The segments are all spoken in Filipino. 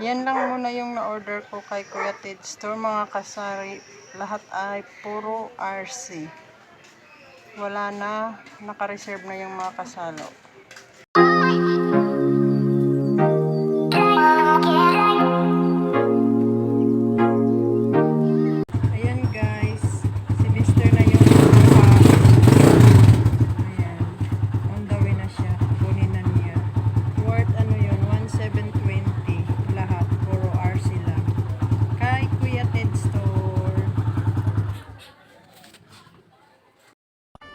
Yan lang muna yung na-order ko kay Kuya Ted Store mga kasari. Lahat ay puro RC. Wala na, naka-reserve na yung mga kasalo.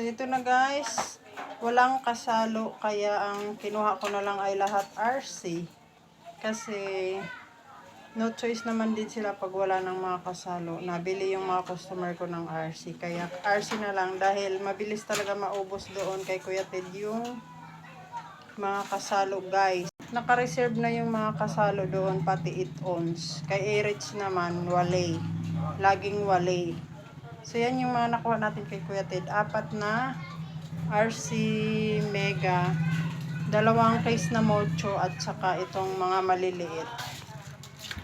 So ito na guys, walang kasalo kaya ang kinuha ko na lang ay lahat RC. Kasi no choice naman din sila pag wala ng mga kasalo. Nabili yung mga customer ko ng RC. Kaya RC na lang dahil mabilis talaga maubos doon kay Kuya Ted yung mga kasalo guys. Naka-reserve na yung mga kasalo doon pati it ons. Kay Erich naman, wale. Laging wale. So, yan yung mga nakuha natin kay Kuya Ted. Apat na RC Mega, dalawang case na mocho at saka itong mga maliliit.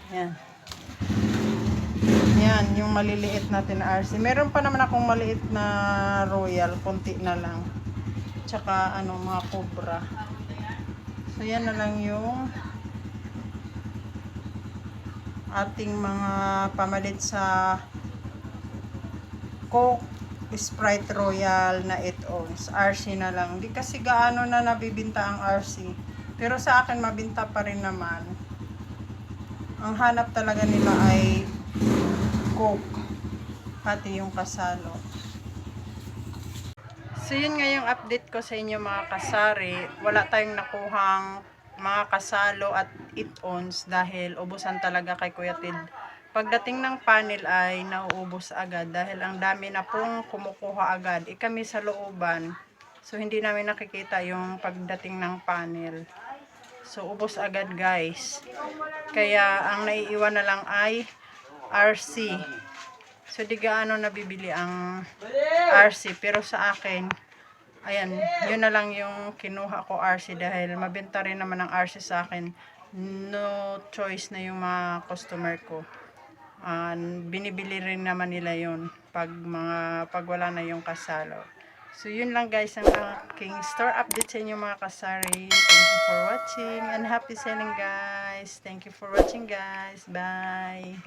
Yan. Yan, yung maliliit natin na RC. Meron pa naman akong maliit na Royal, konti na lang. Tsaka ano, mga Cobra. So, yan na lang yung ating mga pamalit sa Coke, Sprite Royal na 8 ounce. RC na lang. Di kasi gaano na nabibinta ang RC. Pero sa akin, mabinta pa rin naman. Ang hanap talaga nila ay Coke. Pati yung kasalo. So yun nga yung update ko sa inyo mga kasari. Wala tayong nakuhang mga kasalo at 8 ounce dahil ubusan talaga kay Kuya Tid. Pagdating ng panel ay nauubos agad dahil ang dami na pong kumukuha agad. E kami sa looban. So hindi namin nakikita yung pagdating ng panel. So ubos agad guys. Kaya ang naiiwan na lang ay RC. So di gaano nabibili ang RC pero sa akin ayan, yun na lang yung kinuha ko RC dahil mabenta rin naman ang RC sa akin. No choice na yung mga customer ko. Ah, binibili rin naman nila yun pag mga pag wala na yung kasalo. So yun lang guys ang aking store update sa inyo mga kasari. Thank you for watching and happy selling guys. Thank you for watching guys. Bye.